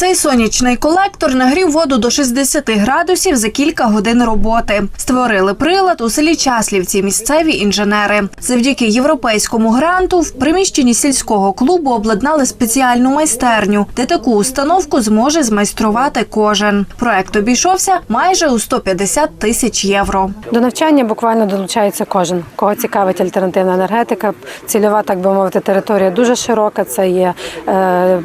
Цей сонячний колектор нагрів воду до 60 градусів за кілька годин роботи. Створили прилад у селі Часлівці місцеві інженери. Завдяки європейському гранту в приміщенні сільського клубу обладнали спеціальну майстерню, де таку установку зможе змайструвати кожен. Проект обійшовся майже у 150 тисяч євро. До навчання буквально долучається кожен, кого цікавить альтернативна енергетика. Цільова, так би мовити, територія дуже широка. Це є е,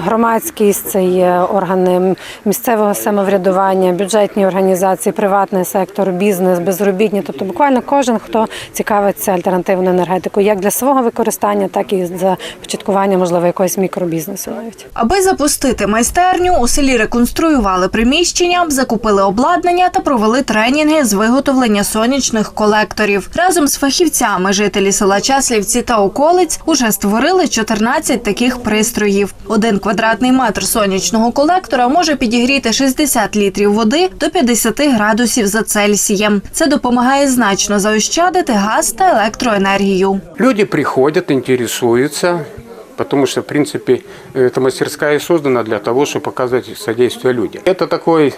громадськість, це є органи місцевого самоврядування, бюджетні організації, приватний сектор, бізнес, безробітні. Тобто, буквально кожен, хто цікавиться альтернативною енергетикою, як для свого використання, так і за початкування, можливо, якогось мікробізнесу навіть. Аби запустити майстерню, у селі реконструювали приміщення, закупили обладнання та провели тренінги з виготовлення сонячних колекторів. Разом з фахівцями жителі села Часлівці та околиць уже створили 14 таких пристроїв. Один квадратний метр сонячного колектора може підігріти 60 літрів води до 50 градусів за Цельсієм. Це допомагає значно заощадити газ та електроенергію. Люди приходят, интересуются, потому что, в принципе, эта мастерская и создана для того, чтобы показывать содействие людям. Это такой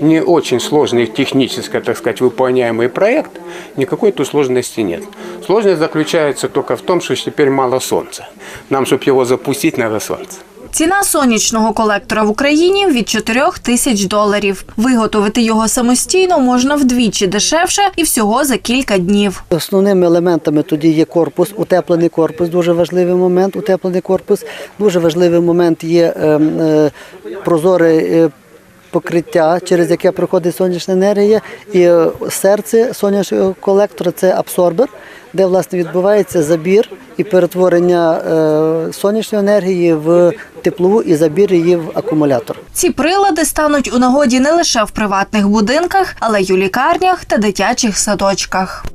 не очень сложный технически, так сказать, выполняемый проект, никакой тут сложности нет. Сложность заключается только в том, что теперь мало солнца. Нам, чтобы его запустить, надо солнце. Ціна сонячного колектора в Україні від 4 тисяч доларів. Виготовити його самостійно можна вдвічі дешевше і всього за кілька днів. Основними елементами тоді є корпус, утеплений корпус, дуже важливий момент. Утеплений корпус. Дуже важливий момент є е, е, е, покриття, через яке проходить сонячна енергія. І е, серце сонячного колектора це абсорбер, де власне відбувається забір і перетворення е, сонячної енергії в теплову і забір її в акумулятор. Ці прилади стануть у нагоді не лише в приватних будинках, але й у лікарнях та дитячих садочках.